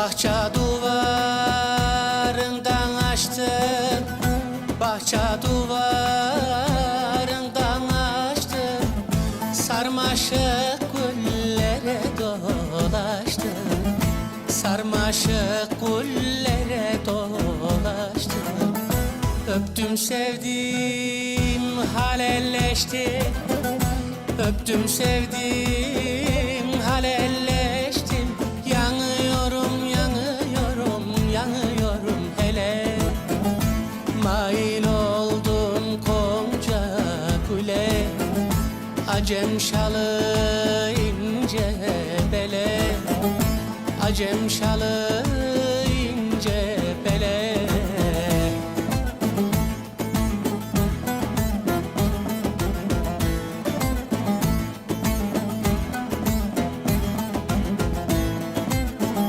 Bahçe duvarından açtım. Bahçe duvarından açtım. Sarmaşık güllere dolaştım. Sarmaşık güllere dolaştım. Öptüm sevdim halelleşti. Öptüm sevdim Acem şalı ince bele. Acem şalı ince